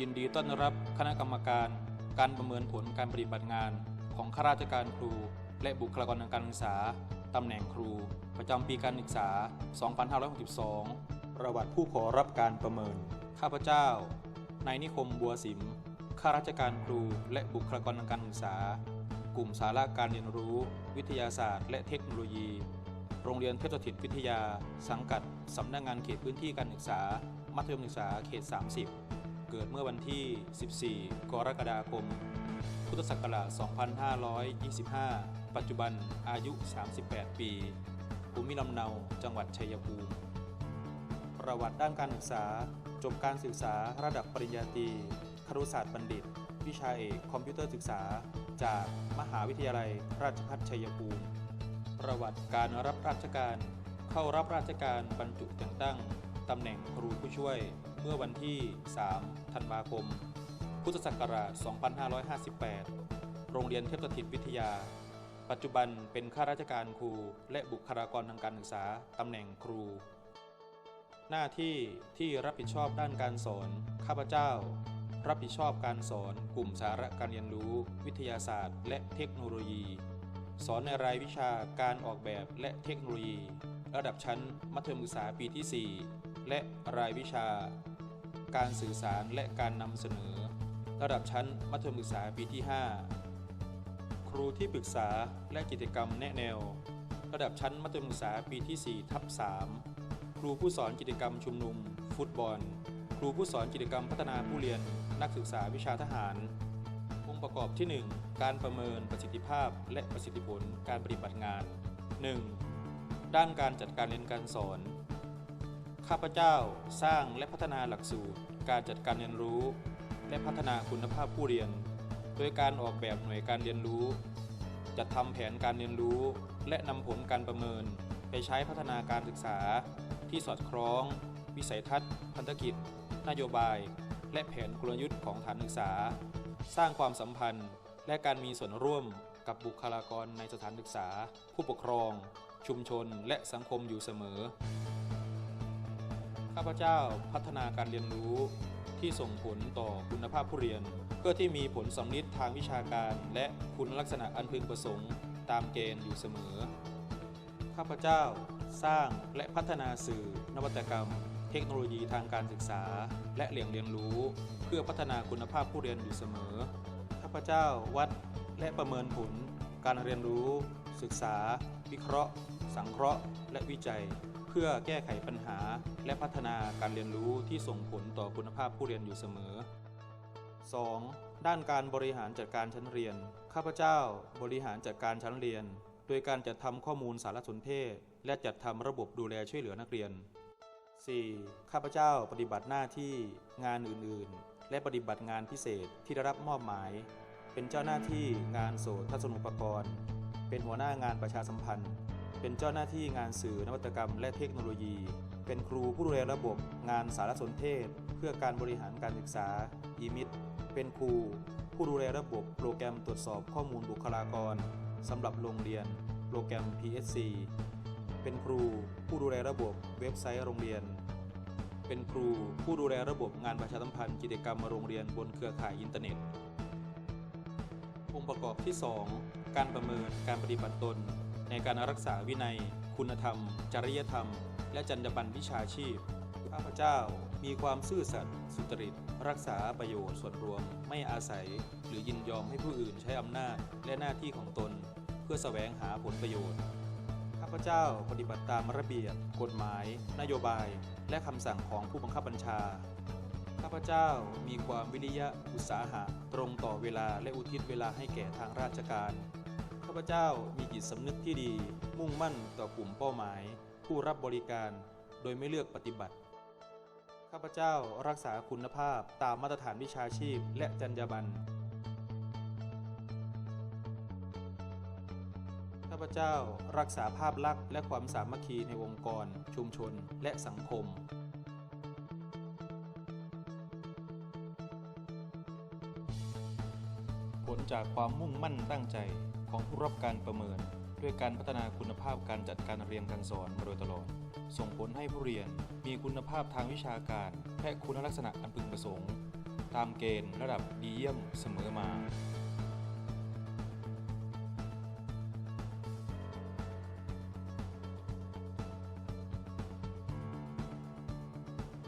ยินดีต้อนรับคณะกรรมการ การประเมินผลการปฏิบัติงาน ของข้าราชการครู และบุคลากรทางการศึกษาตำแหน่งครู ประจำปีการศึกษา 2562 ประวัติผู้ขอรับการประเมิน ข้าพเจ้า นายนิคมบัวสิม ข้าราชการครูและบุคลากรทางการศึกษา กลุ่มสาระการเรียนรู้ วิทยาศาสตร์ และเทคโนโลยี โรงเรียนเทพสถิตวิทยา สังกัด สำนักงานเขตพื้นที่การศึกษา มัธยมศึกษาเขต 30 เกิดเมื่อวันที่ 14 กรกฎาคม พุทธศักราช 2525 ปัจจุบันอายุ 38 ปี ภูมิลำเนา จังหวัดชัยภูมิ ประวัติด้านการศึกษา จบการศึกษาระดับปริญญาตรีครุศาสตร์บัณฑิต วิชาเอกคอมพิวเตอร์ศึกษา จากมหาวิทยาลัยราชภัฏชัยภูมิ ประวัติการรับราชการ เข้ารับราชการบรรจุแต่งตั้งตำแหน่งครูผู้ช่วย เมื่อวันที่ 3 ธันวาคม พุทธศักราช 2558 โรงเรียนเทพสถิตวิทยา ปัจจุบันเป็นข้าราชการครู และบุคลากรทางการศึกษาตำแหน่งครู หน้าที่ที่รับผิดชอบด้านการสอน ข้าพเจ้า รับผิดชอบการสอนกลุ่มสาระการเรียนรู้ วิทยาศาสตร์ และเทคโนโลยี สอนในรายวิชาการออกแบบและเทคโนโลยี ระดับชั้นมัธยมศึกษาปีที่ 4 และรายวิชา การสื่อสารและการนำเสนอ ระดับชั้นมัธยมศึกษาปีที่ 5 ครูที่ปรึกษาและกิจกรรมแนะแนว ระดับชั้นมัธยมศึกษาปีที่4ทับ3ครูผู้สอนกิจกรรมชุมนุม ฟุตบอล ครูผู้สอนกิจกรรมพัฒนาผู้เรียน นักศึกษาวิชาทหาร องค์ประกอบที่ 1 การประเมินประสิทธิภาพ และประสิทธิผลการปฏิบัติงาน 1. ด้านการจัดการเรียนการสอน ข้าพเจ้าสร้างและพัฒนาหลักสูตร การจัดการเรียนรู้ และพัฒนาคุณภาพผู้เรียน โดยการออกแบบหน่วยการเรียนรู้ จัดทำแผนการเรียนรู้ และนำผลการประเมิน ไปใช้พัฒนาการศึกษา ที่สอดคล้อง วิสัยทัศน์ พันธกิจ นโยบาย และแผนกลยุทธ์ของฐานศึกษา สร้างความสัมพันธ์ และการมีส่วนร่วมกับบุคลากรในสถานศึกษา ผู้ปกครอง ชุมชน และสังคมอยู่เสมอาพเจ้าพัฒนาการเรียนรู้ที่ส่งผลต่อคุณภาพผู้เรียน เพื่อที่มีผลสำนิดทางวิชาการ และคุณลักษณะอันพึงประสงค์ ตามเกณฑ์อยู่เสมอ ข้าพเจ้าสร้างและพัฒนาสื่อ นวัตกรรม เทคโนโลยีทางการศึกษา และเหลี่ยงเรียนรู้ เพื่อพัฒนาคุณภาพผู้เรียนอยู่เสมอ ข้าพเจ้าวัดและประเมินผล การเรียนรู้ ศึกษา วิเคราะห์ สังเคราะห์ และวิจัย พื่อแก้ไขปัญหาและพัฒนาการเรียนรู้ที่ส่งผลต่อคุณภาพผู้เรียนอยู่เสมอ 2. ด้านการบริหารจัดการชั้นเรียน ข้าพเจ้าบริหารจัดการชั้นเรียน โดยการจัดทำข้อมูลสารสนเทศ และจัดทำระบบดูแลช่วยเหลือนักเรียน 4. ข้าพเจ้าปฏิบัติหน้าที่งานอื่นๆ และปฏิบัติงานพิเศษที่ได้รับมอบหมาย เป็นเจ้าหน้าที่งานโสตทัศนุปกรณ์ เป็นหัวหน้างานประชาสัมพันธ์ เป็นเจ้าหน้าที่งานสื่อนวัตกรรมและเทคโนโลยี เป็นครูผู้ดูแลระบบงานสารสนเทศ เพื่อการบริหารการศึกษาอีมิตเป็นครู ผู้ดูแลระบบโปรแกรมตรวจสอบข้อมูลบุคลากรสำหรับโรงเรียน โปรแกรม PSC เป็นครู ผู้ดูแลระบบเว็บไซต์โรงเรียน เป็นครูผู้ดูแลระบบงานประชาสัมพันธ์กิจกรรมโรงเรียนบนเครือข่ายอินเทอร์เน็ตองค์ประกอบที่ 2 การประเมินการปฏิบัติตน ในการรักษาวินัย คุณธรรม จริยธรรม และจรรยาบรรณวิชาชีพ ข้าพเจ้ามีความซื่อสัตย์สุจริต รักษาประโยชน์ส่วนรวม ไม่อาศัย หรือยินยอมให้ผู้อื่นใช้อำนาจและหน้าที่ของตน เพื่อแสวงหาผลประโยชน์ ข้าพเจ้าปฏิบัติตามระเบียบ กฎหมาย นโยบาย และคำสั่งของผู้บังคับบัญชา ข้าพเจ้ามีความวิริยะอุตสาหะ ตรงต่อเวลาและอุทิศเวลาให้แก่ทางราชการาพเจ้ามีจิตสำนึกที่ดี มุ่งมั่นต่อกลุ่มเป้าหมาย ผู้รับบริการ โดยไม่เลือกปฏิบัติ ข้าพเจ้ารักษาคุณภาพตามมาตรฐานวิชาชีพ และจรรยาบรรณ ข้าพเจ้ารักษาภาพลักษณ์และความสามัคคีในองค์กร ชุมชน และสังคมผลจากความมุ่งมั่นตั้งใจ ของผู้รับการประเมิน ด้วยการพัฒนาคุณภาพการจัดการเรียนการสอนมาโดยตลอด ส่งผลให้ผู้เรียนมีคุณภาพทางวิชาการ และคุณลักษณะอันพึงประสงค์ ตามเกณฑ์ระดับดีเยี่ยมเสมอมา